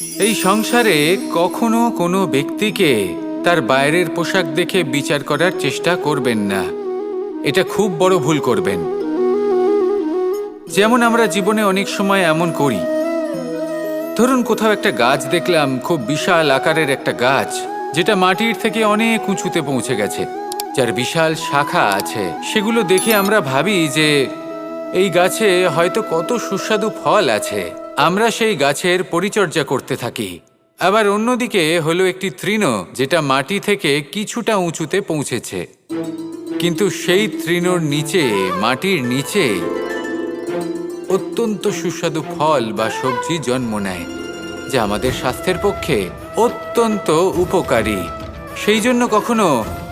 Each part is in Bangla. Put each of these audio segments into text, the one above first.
এই সংসারে কখনো কোনো ব্যক্তিকে তার বাইরের পোশাক দেখে বিচার করার চেষ্টা করবেন না। এটা খুব বড় ভুল করবেন। যেমন আমরা জীবনে অনেক সময় এমন করি। ধরুন কোথাও একটা গাছ দেখলাম, খুব বিশাল আকারের একটা গাছ, যেটা মাটির থেকে অনেক উঁচুতে পৌঁছে গেছে, যার বিশাল শাখা আছে। সেগুলো দেখে আমরা ভাবি যে এই গাছে হয়তো কত সুস্বাদু ফল আছে। আমরা সেই গাছের পরিচর্যা করতে থাকি। আবার অন্যদিকে হলো একটি তৃণ, যেটা মাটি থেকে কিছুটা উঁচুতে পৌঁছেছে। কিন্তু সেই তৃণর নিচে, মাটির নিচে অত্যন্ত সুস্বাদু ফল বা সবজি জন্ম নেয়, যা আমাদের স্বাস্থ্যের পক্ষে অত্যন্ত উপকারী। সেই জন্য কখনো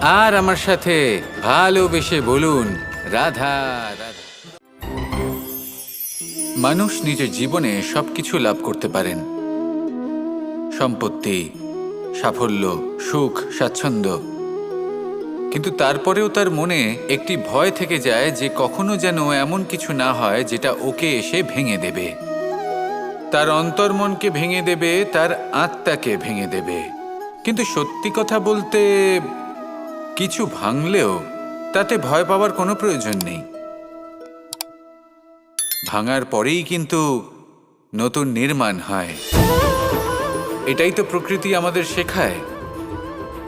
আর আমার সাথে ভালোবেসে বলুন রাধা। মানুষ নিজের জীবনে সবকিছু লাভ করতে পারেন। সম্পত্তি, সাফল্য, সুখ, স্বাচ্ছন্দ্য। কিন্তু তারপরেও তার মনে একটি ভয় থেকে যায় যে কখনো যেন এমন কিছু না হয় যেটা ওকে এসে ভেঙে দেবে। তার অন্তর্মনকে ভেঙে দেবে, তার আত্মাকে ভেঙে দেবে। কিন্তু সত্যি কথা বলতে কিছু ভাঙলেও তাতে ভয় পাওয়ার কোনো প্রয়োজন নেই। ভাঙার পরেই কিন্তু নতুন নির্মাণ হয়। এটাই তো প্রকৃতি আমাদের শেখায়।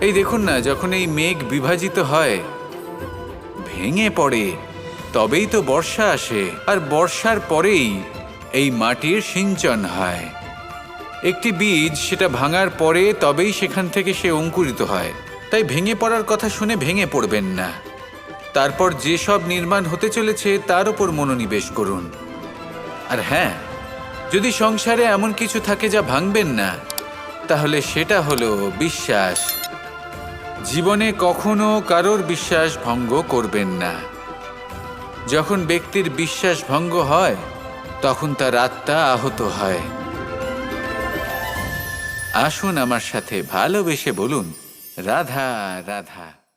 এই দেখুন না, যখন এই মেঘ বিভাজিত হয়, ভেঙে পড়ে, তবেই তো বর্ষা আসে, আর বর্ষার পরেই এই মাটির সিঞ্চন হয়। একটি বীজ সেটা ভাঙার পরে তবেই সেখান থেকে সে অঙ্কুরিত হয়। তাই ভেঙে পড়ার কথা শুনে ভেঙে পড়বেন না। তারপর যে সব নির্মাণ হতে চলেছে, তার উপর মনোনিবেশ করুন। আর হ্যাঁ যদি সংসারে এমন কিছু থাকে যা ভাঙবেন না, তাহলে সেটা হলো বিশ্বাস। জীবনে কখনো কারোর বিশ্বাস ভঙ্গ করবেন না। যখন ব্যক্তির বিশ্বাস ভঙ্গ হয়, তখন তার আত্মা আহত হয়। আসুন আমার সাথে ভালোবেসে বলুন রাধা রাধা।